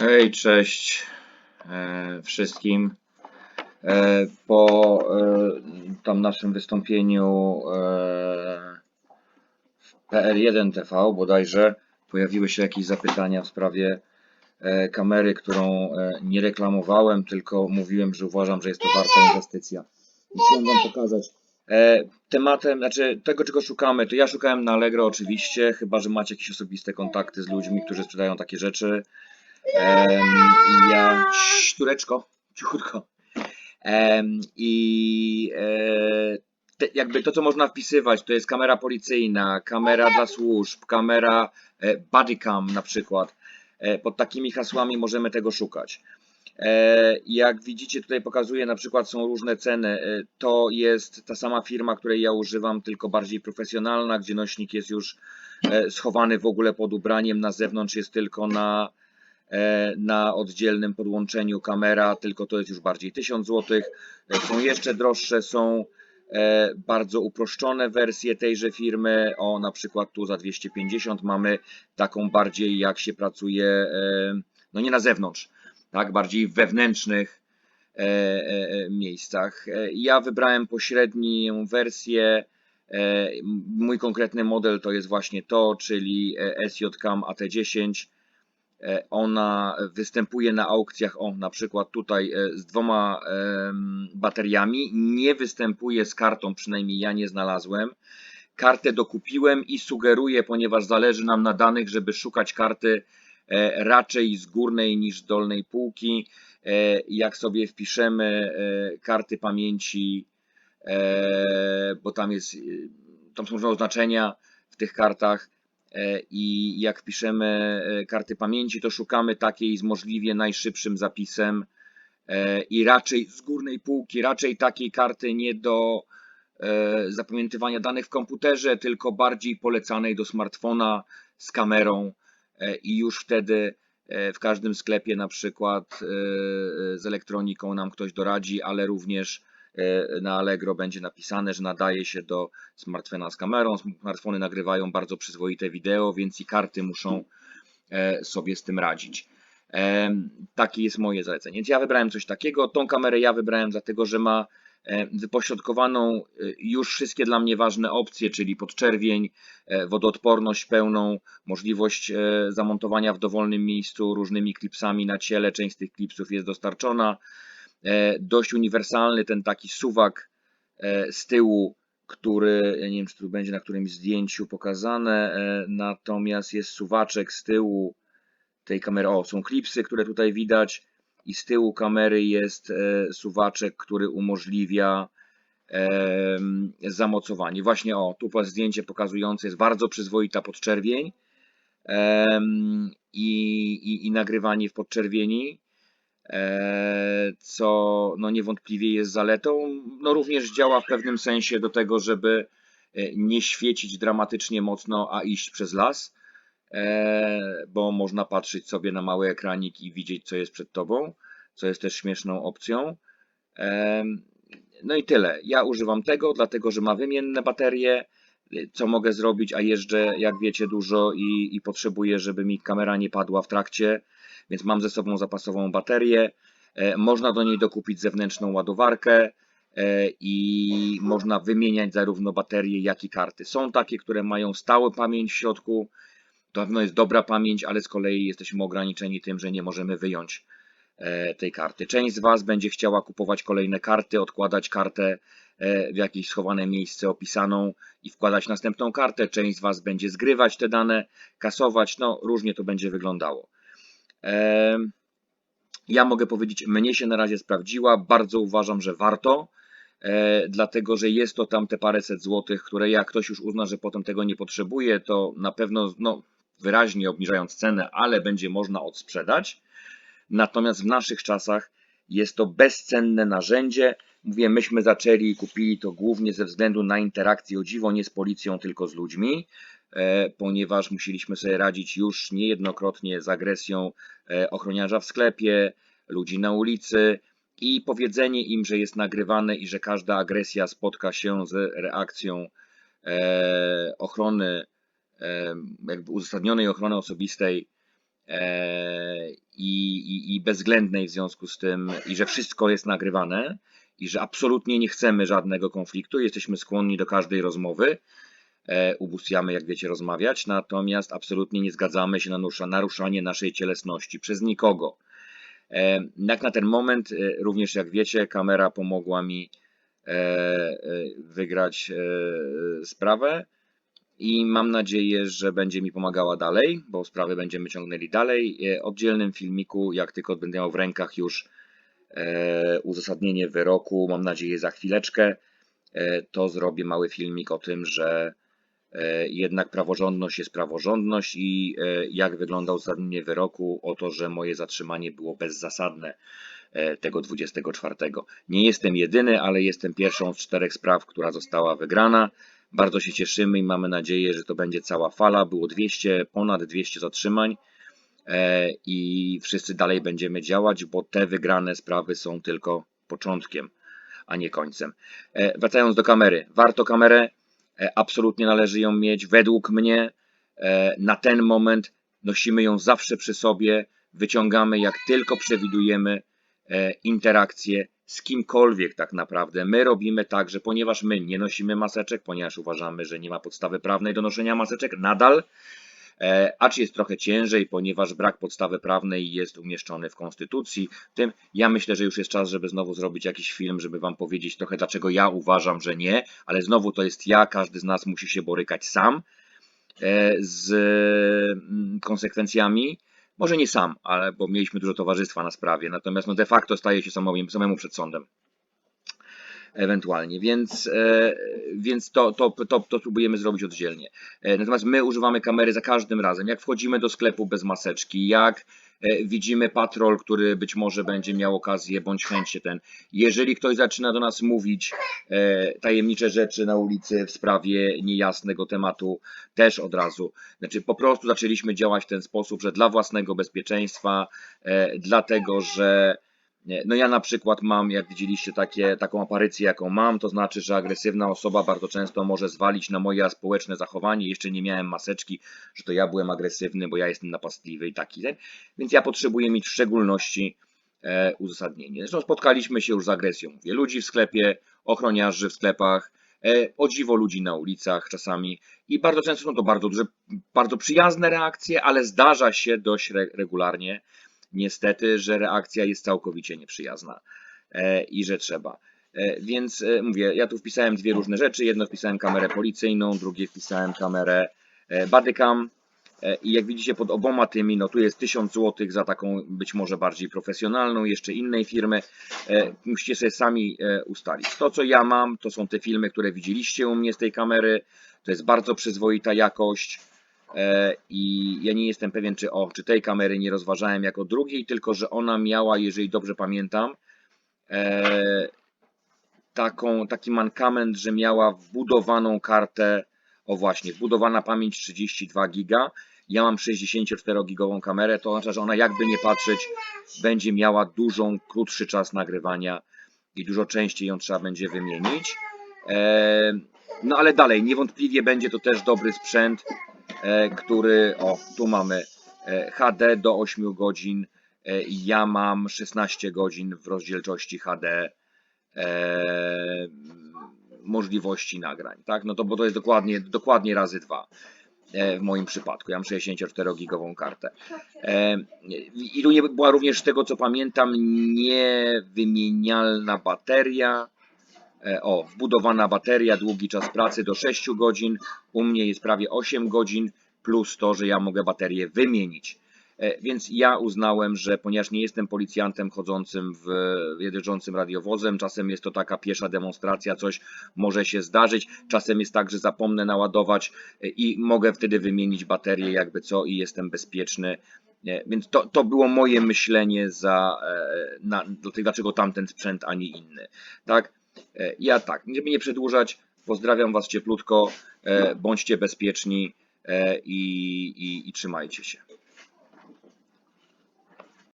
Hej, cześć e, wszystkim. E, po e, tam naszym wystąpieniu w PL1 TV bodajże pojawiły się jakieś zapytania w sprawie kamery, którą nie reklamowałem, tylko mówiłem, że uważam, że jest to warta inwestycja. I Chciałem Wam pokazać. Tematem, znaczy tego, czego szukamy, to ja szukałem na Allegro oczywiście, chyba, że macie jakieś osobiste kontakty z ludźmi, którzy sprzedają takie rzeczy. I ja. Cii, Tureczko, cichutko. I e, te, jakby to, co można wpisywać, to jest kamera policyjna, kamera dla służb, kamera e, bodycam na przykład. E, pod takimi hasłami możemy tego szukać. Jak widzicie, tutaj pokazuję na przykład są różne ceny. To jest ta sama firma, której ja używam, tylko bardziej profesjonalna, gdzie nośnik jest już schowany w ogóle pod ubraniem, na zewnątrz jest tylko na na oddzielnym podłączeniu kamera, tylko to jest już bardziej 1000 zł. Są jeszcze droższe, są e, bardzo uproszczone wersje tejże firmy. O, na przykład tu za 250 mamy taką bardziej jak się pracuje, e, no nie na zewnątrz, tak, bardziej wewnętrznych e, e, e, miejscach. E, Ja wybrałem pośrednią wersję. E, Mój konkretny model to jest właśnie to, czyli e, SJCAM AT10. E, Ona występuje na aukcjach, o na przykład tutaj e, z dwoma bateriami. Nie występuje z kartą, przynajmniej ja nie znalazłem. Kartę dokupiłem i sugeruję, ponieważ zależy nam na danych, żeby szukać karty e, raczej z górnej niż z dolnej półki. Jak sobie wpiszemy karty pamięci, bo tam jest, tam są różne oznaczenia w tych kartach, i jak wpiszemy e, karty pamięci, to szukamy takiej z możliwie najszybszym zapisem. E, i raczej z górnej półki, raczej takiej karty nie do e, zapamiętywania danych w komputerze, tylko bardziej polecanej do smartfona z kamerą. E, i już wtedy e, w każdym sklepie na przykład e, e, z elektroniką nam ktoś doradzi, ale również e, na Allegro będzie napisane, że nadaje się do smartfona z kamerą. Smartfony nagrywają bardzo przyzwoite wideo, więc i karty muszą e, sobie z tym radzić. Em, Takie jest moje zalecenie. Więc ja wybrałem coś takiego. Tą kamerę ja wybrałem dlatego, że ma e, wypośrodkowaną e, już wszystkie dla mnie ważne opcje, czyli podczerwień, e, wodoodporność pełną, możliwość e, zamontowania w dowolnym miejscu różnymi klipsami na ciele. Część z tych klipsów jest dostarczona. E, Dość uniwersalny ten taki suwak e, z tyłu, który, nie wiem czy tu będzie na którymś zdjęciu pokazane, e, natomiast jest suwaczek z tyłu tej kamery, o są klipsy, które tutaj widać i z tyłu kamery jest suwaczek, który umożliwia zamocowanie. Właśnie o, tu zdjęcie pokazujące jest bardzo przyzwoita podczerwień i, i, i nagrywanie w podczerwieni co no niewątpliwie jest zaletą. No również działa w pewnym sensie do tego, żeby e, nie świecić dramatycznie mocno, a iść przez las, e, bo można patrzeć sobie na mały ekranik i widzieć, co jest przed tobą, co jest też śmieszną opcją. No i tyle. Ja używam tego, dlatego że ma wymienne baterie. Co mogę zrobić, a jeżdżę, jak wiecie, dużo i, i potrzebuję, żeby mi kamera nie padła w trakcie, więc mam ze sobą zapasową baterię. E, Można do niej dokupić zewnętrzną ładowarkę e, i można wymieniać zarówno baterie, jak i karty. Są takie, które mają stałą pamięć w środku. To pewno jest dobra pamięć, ale z kolei jesteśmy ograniczeni tym, że nie możemy wyjąć e, tej karty. Część z Was będzie chciała kupować kolejne karty, odkładać kartę w jakieś schowane miejsce opisaną i wkładać następną kartę. Część z Was będzie zgrywać te dane, kasować. No, różnie to będzie wyglądało. Ja mogę powiedzieć, mnie się na razie sprawdziła. Bardzo uważam, że warto, e, dlatego że jest to tam te paręset złotych, które jak ktoś już uzna, że potem tego nie potrzebuje, to na pewno no, wyraźnie obniżając cenę, ale będzie można odsprzedać. Natomiast w naszych czasach jest to bezcenne narzędzie. Mówię, myśmy zaczęli i kupili to głównie ze względu na interakcję, o dziwo nie z policją, tylko z ludźmi, ponieważ musieliśmy sobie radzić już niejednokrotnie z agresją e, ochroniarza w sklepie, ludzi na ulicy i powiedzenie im, że jest nagrywane i że każda agresja spotka się z reakcją e, ochrony, e, jakby uzasadnionej ochrony osobistej e, i, i, i bezwzględnej w związku z tym, i że wszystko jest nagrywane, i że absolutnie nie chcemy żadnego konfliktu, jesteśmy skłonni do każdej rozmowy, e, ubóstwiamy, jak wiecie, rozmawiać, natomiast absolutnie nie zgadzamy się na narusza- naruszanie naszej cielesności przez nikogo. E, Jak na ten moment, e, również jak wiecie, kamera pomogła mi wygrać sprawę i mam nadzieję, że będzie mi pomagała dalej, bo sprawę będziemy ciągnęli dalej. E, Oddzielnym filmiku, jak tylko będę miał w rękach już uzasadnienie wyroku, mam nadzieję za chwileczkę, to zrobię mały filmik o tym, że jednak praworządność jest praworządność i e, jak wygląda uzasadnienie wyroku o to, że moje zatrzymanie było bezzasadne e, tego 24. Nie jestem jedyny, ale jestem pierwszą z czterech spraw, która została wygrana. Bardzo się cieszymy i mamy nadzieję, że to będzie cała fala. Było 200, ponad 200 zatrzymań e, i wszyscy dalej będziemy działać, bo te wygrane sprawy są tylko początkiem, a nie końcem. E, Wracając do kamery. Warto kamerę, e, absolutnie należy ją mieć. Według mnie e, na ten moment nosimy ją zawsze przy sobie, wyciągamy jak tylko przewidujemy e, interakcje z kimkolwiek tak naprawdę. My robimy tak, że ponieważ my nie nosimy maseczek, ponieważ uważamy, że nie ma podstawy prawnej do noszenia maseczek, nadal, e, acz jest trochę ciężej, ponieważ brak podstawy prawnej jest umieszczony w Konstytucji. Tym ja myślę, że już jest czas, żeby znowu zrobić jakiś film, żeby Wam powiedzieć trochę, dlaczego ja uważam, że nie, ale znowu to jest ja, każdy z nas musi się borykać sam e, z mm, konsekwencjami. Może nie sam, ale bo mieliśmy dużo towarzystwa na sprawie, natomiast no de facto staje się samemu, samemu przed sądem. Ewentualnie, więc, e, więc to, to, to, to próbujemy zrobić oddzielnie. E, natomiast my używamy kamery za każdym razem, jak wchodzimy do sklepu bez maseczki, jak e, widzimy patrol, który być może będzie miał okazję bądź chęć się ten. Jeżeli ktoś zaczyna do nas mówić tajemnicze rzeczy na ulicy w sprawie niejasnego tematu, też od razu. Znaczy po prostu zaczęliśmy działać w ten sposób, że dla własnego bezpieczeństwa, dlatego że No ja na przykład mam, jak widzieliście, takie, taką aparycję, jaką mam, to znaczy, że agresywna osoba bardzo często może zwalić na moje społeczne zachowanie. Jeszcze nie miałem maseczki, że to ja byłem agresywny, bo ja jestem napastliwy i taki. ten. Więc ja potrzebuję mieć w szczególności e, uzasadnienie. Zresztą spotkaliśmy się już z agresją. Mówię, ludzi w sklepie, ochroniarzy w sklepach, e, o dziwo ludzi na ulicach czasami i bardzo często są to bardzo duże, bardzo przyjazne reakcje, ale zdarza się dość re regularnie, niestety, że reakcja jest całkowicie nieprzyjazna e, i że trzeba. E, Więc e, mówię, ja tu wpisałem dwie różne rzeczy. Jedno wpisałem kamerę policyjną, drugie wpisałem kamerę bodycam. E, I jak widzicie pod oboma tymi, no tu jest 1000 zł za taką być może bardziej profesjonalną, jeszcze innej firmy. Musicie sobie sami ustalić. To co ja mam, to są te filmy, które widzieliście u mnie z tej kamery. To jest bardzo przyzwoita jakość. E, I ja nie jestem pewien, czy, o, czy tej kamery nie rozważałem jako drugiej, tylko że ona miała, jeżeli dobrze pamiętam, e, taką, taki mankament, że miała wbudowaną kartę, o właśnie, wbudowana pamięć 32 giga. Ja mam 64-gigową kamerę, to oznacza, że ona jakby nie patrzeć, będzie miała dużą, krótszy czas nagrywania i dużo częściej ją trzeba będzie wymienić. E, no ale dalej, niewątpliwie będzie to też dobry sprzęt, który, o, tu mamy e, HD do 8 godzin. E, ja mam 16 godzin w rozdzielczości HD e, możliwości nagrań, tak? No to bo to jest dokładnie, dokładnie razy dwa e, w moim przypadku. Ja mam 64-gigową kartę. E, I tu była również z tego co pamiętam niewymienialna bateria. E, O, wbudowana bateria, długi czas pracy do 6 godzin. U mnie jest prawie 8 godzin, plus to, że ja mogę baterię wymienić. E, Więc ja uznałem, że ponieważ nie jestem policjantem chodzącym w jeżdżącym radiowozem, czasem jest to taka piesza demonstracja, coś może się zdarzyć, czasem jest tak, że zapomnę naładować e, i mogę wtedy wymienić baterię jakby co i jestem bezpieczny. Więc to, to było moje myślenie za, na, dlaczego tamten sprzęt, a nie inny. Tak? E, Ja tak, żeby nie przedłużać, pozdrawiam Was cieplutko, e, bądźcie bezpieczni e, i, i, i trzymajcie się.